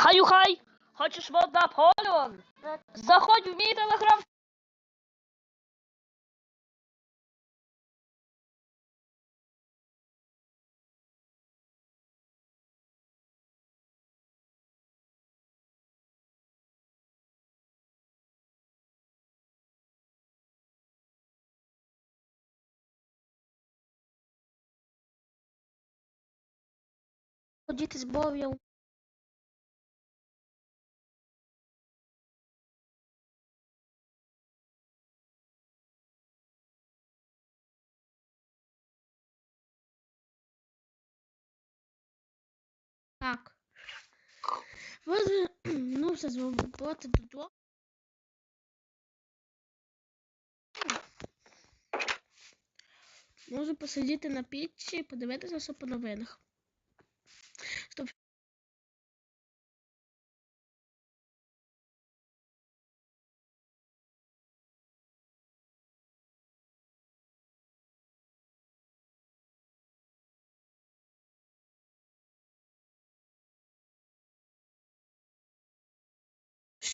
Хаю-хай! Хочеш мод Наполеон? Заходь в мій телеграм. Діти з Бов'яв. Ви ну, все до додому. Можу посидіти на піччі і подивитися все по новинах.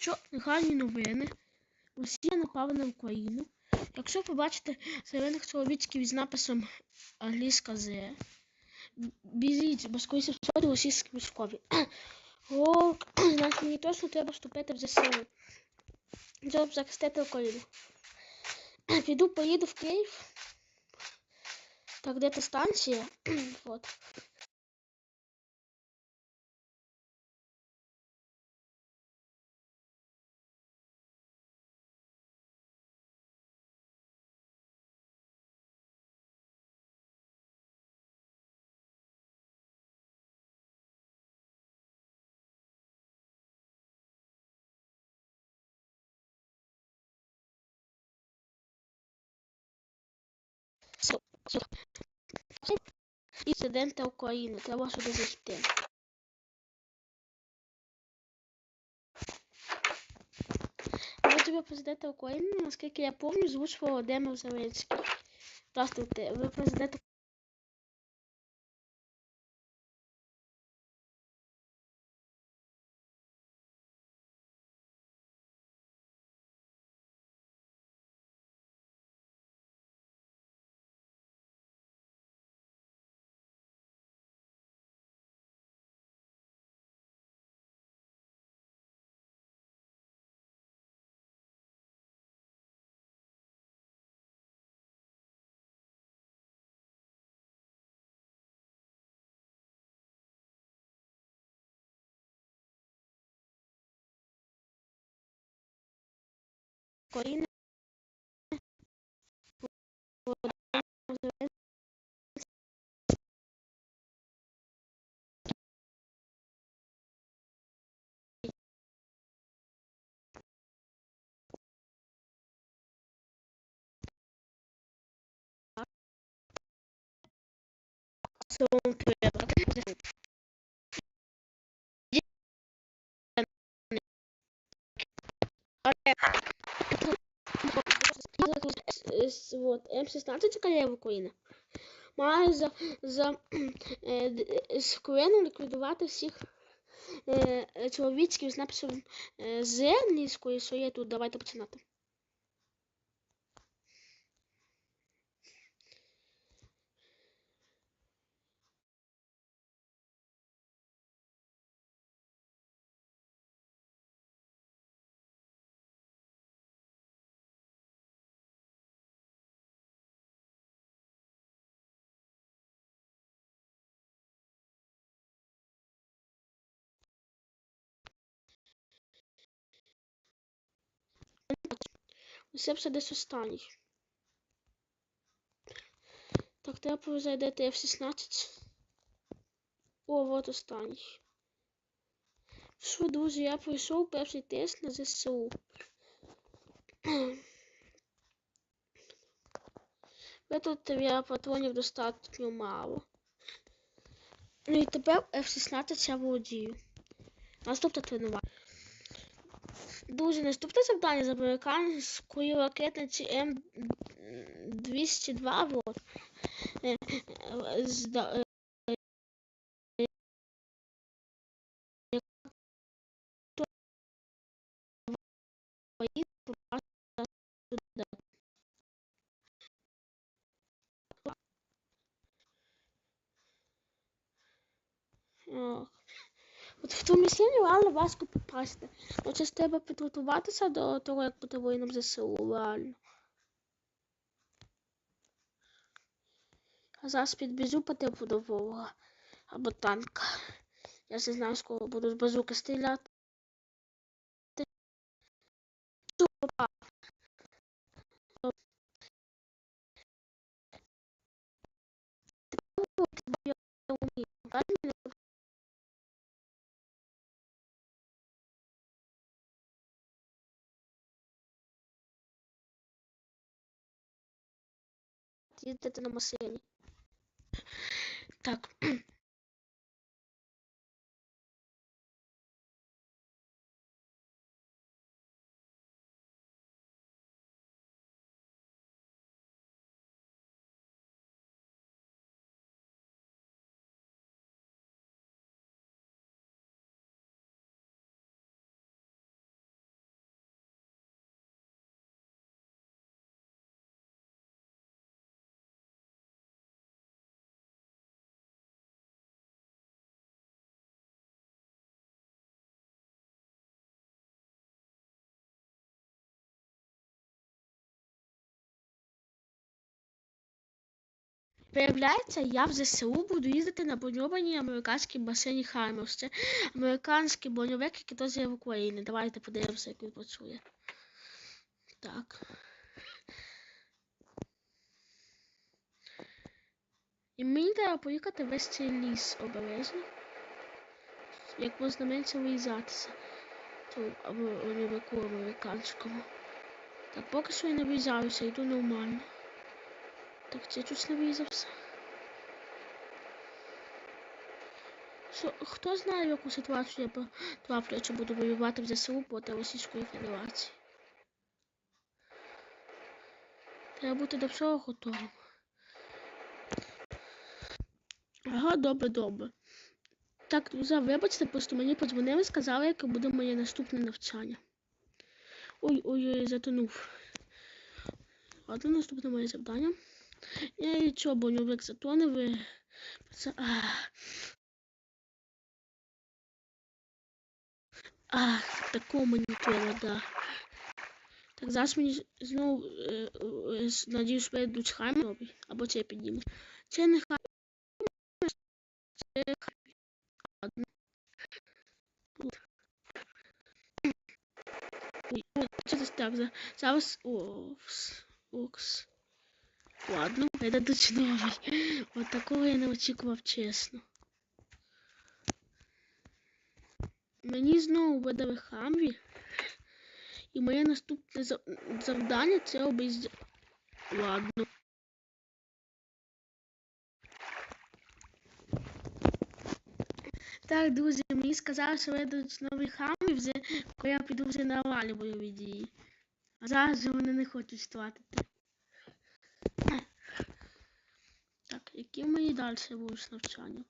Що гарні новини? Росія напала на Україну. Якщо побачите зелених чоловічків з написом англійська З, біжіть, бо скоріше всього російські військові. Значить мені точно треба вступити в ЗСУ. Щоб захистити Україну. Піду, поїду в Київ. Так, де та станція? вот. Президента України. Треба сюди зайти. Ви президента України, наскільки я пам'ятаю, звуть Володимир Зеленський. Здравствуйте, ви президент України. Володимир Зеленський. Сон треба. Вот, М16 Королева Куїна має за, за е, з Україну ліквідувати всіх е, е, чоловічків з написом е, з англійської, що є тут. Давайте починати. Усе все десь останній. Так, треба зайдете F16. О, вот останній. Що, друзі, я пройшов перший тест на ЗСУ. Ви тут я патронів достатньо мало. Ну і тепер F16 я володію. Наступне тренування. Друзі, наступне завдання з американської ракетниці М202. Вот. Е, е, зда- е, поїде попасти туди. Ох. От в тому місцину реально важко попасти. От треба підготуватися до того, як бути воїном ЗСУ, реально. А зараз підбіжу по типу до ворога або танка. Я не знаю, з кого буду з базуки стріляти. Їздити на машині. Так. Виявляється, я в ЗСУ буду їздити на броньованій американській машині Хаймерс. Це американський броньовик, який теж є в Україні. Давайте подивимося, як він працює. Так. І мені треба поїхати весь цей ліс обережно. Як можна менше виїжджатися. Цьому броньовику американському. Так, поки що я не виїжджаюся, йду нормально. Так, це тут не врізався. Що, хто знає, в яку ситуацію я потраплю, якщо буду воювати в ЗСУ проти Російської Федерації? Треба бути до всього готовим. Ага, добре, добре. Так, друзі, вибачте, просто мені подзвонили і сказали, яке буде моє наступне навчання. Ой-ой-ой, затонув. Ладно, наступне моє завдання. Я нічого, бо не затонув. і Це... А, а, такого мені треба, да. Так, зараз мені знову, е, е, надіюсь, прийдуть хаймерові, або це я підніму. Це не хаймер, це. Ладно. Ой, ой, це так? Зараз, окс, окс. Ладно, это дочь новий. От такого я не очікував, чесно. Мені знову видали хамві. І моє наступне завдання це обіз... Ладно. Так, друзі, мені сказали, що видадуть нові хамві, вже, коли я піду вже на валі бойові дії. А зараз же вони не хочуть втратити. Які мені далі будуть навчання?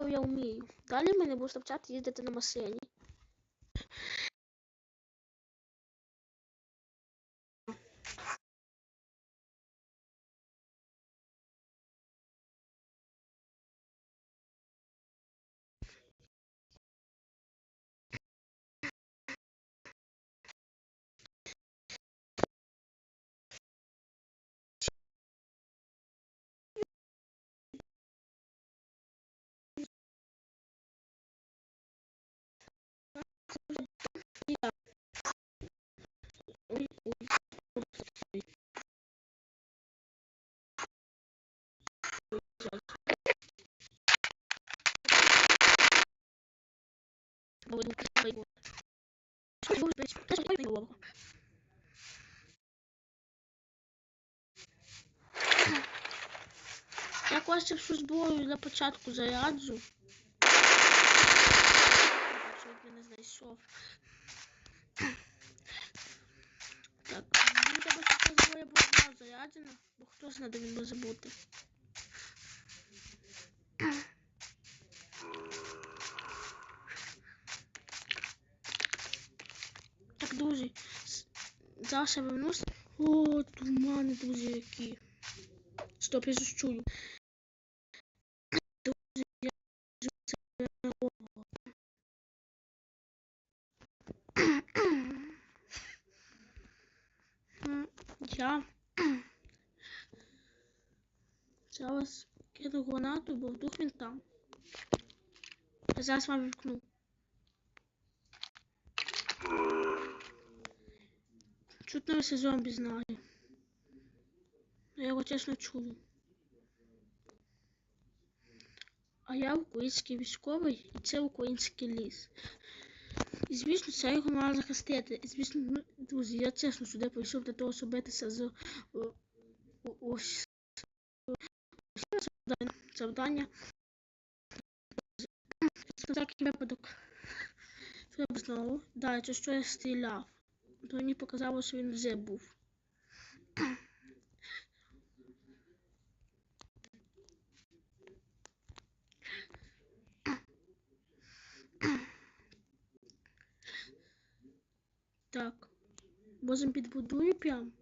О, я вмію. Далі мене буде навчати їздити на машині. Буду красивой голову. Я класти всю зброю на початку заряджу. Щоб я не знайшов. Так, мені треба, щоб зброя була заряджена, бо хто знає, де він може. Друзі, зараз я вернусь. О, тумани, друзі, які. Стоп, я щось чую. Друзі, я ого. Я зараз кину гранату, бо вдруг він там. Я зараз вам вікну. Чутно весь зомбі знає. Я його чесно чую. А я український військовий і це український ліс. І звісно, це його має захистити. І звісно, ну, друзі, я чесно сюди прийшов для того, щоб битися з ось завдання-. На всякий випадок. Треба знову. Да, це що я стріляв. То мені показало, що він вже був. Так. Можем підбудую прям.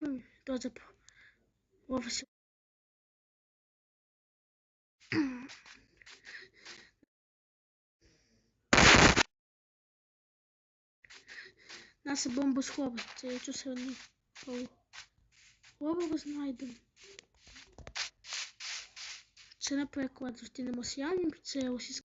Ой, То зап... бомбу Наша бомба схова. Це я чого сьогодні. Хову знайдемо. Це, наприклад, зустріне марсіянин, це російська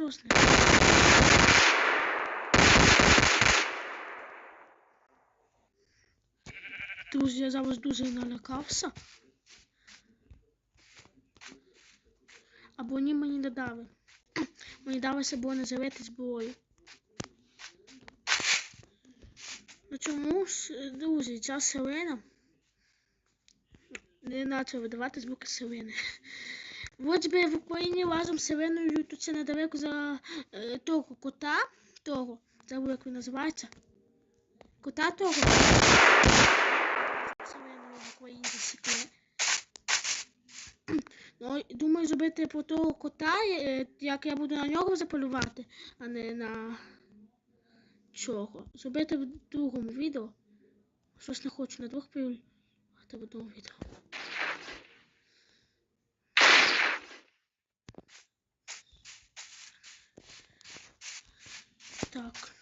Що з ним? Друзі, я зараз дуже налякався. Або ні мені не дали. Мені далося було не завити зброю. Ну чому ж, друзі, ця сирена не почала видавати звуки сирени. От би в Україні разом з тут це недалеко за е, того кота, того, забув як він називається. Кота того. Засікли. Ну, думаю, зробити про того кота, е, як я буду на нього заполювати, а не на чого. Зробити в другому відео. Щось не хочу на двох полювати в одному відео. Так.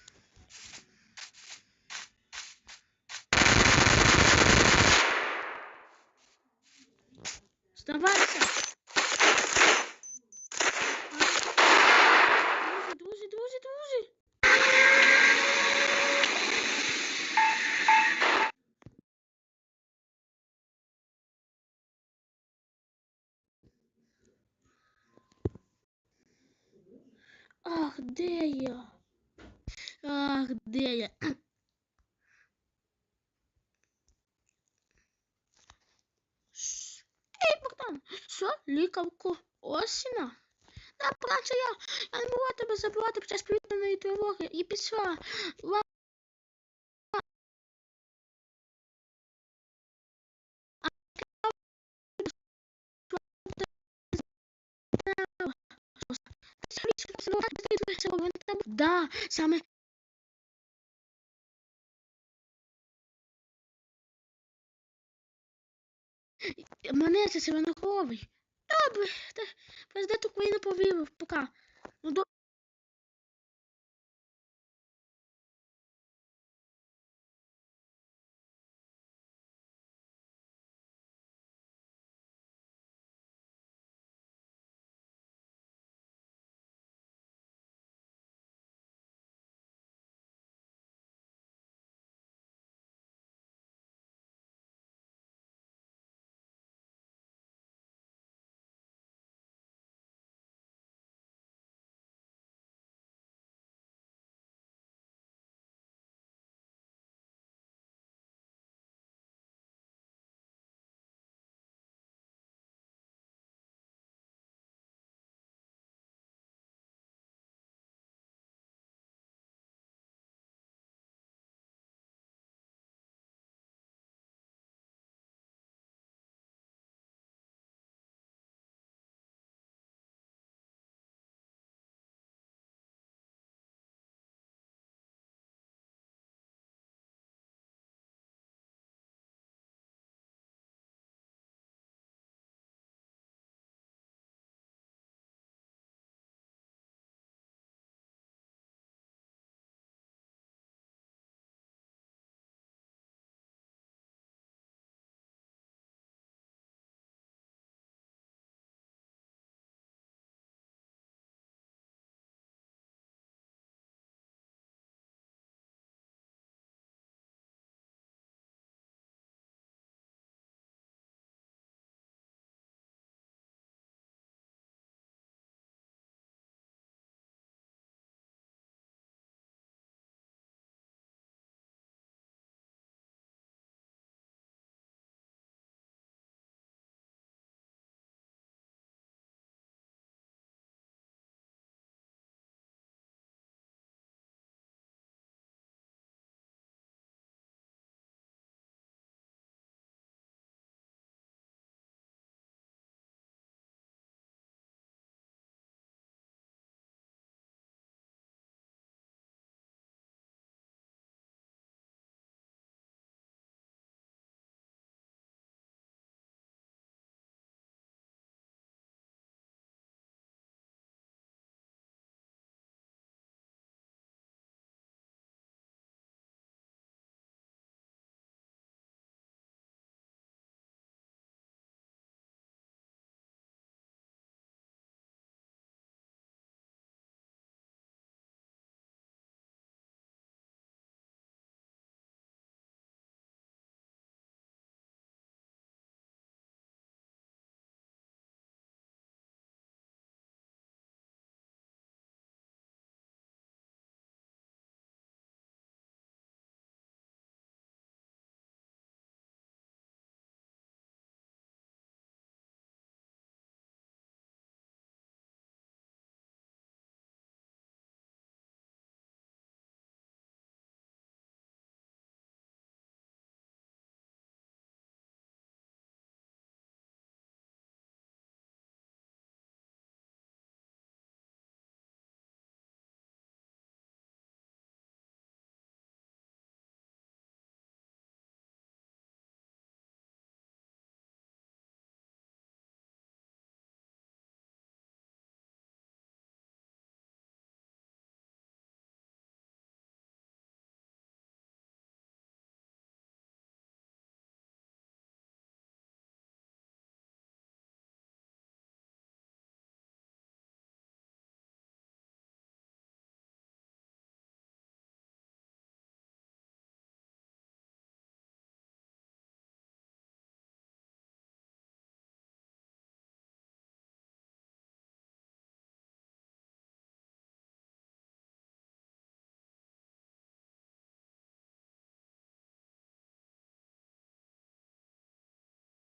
Здавайся. Друзі, друзі, друзі, друзі. Ах, де я? Ах, де я? Ей, Богдан, що, лікавку осіна? Да, братче, я, я не могла тебе забрати під час повітряної тривоги і пішла. Ла- Да, саме Мене це Сиваноголовий. Добре, та президент України повірив, пока. Ну.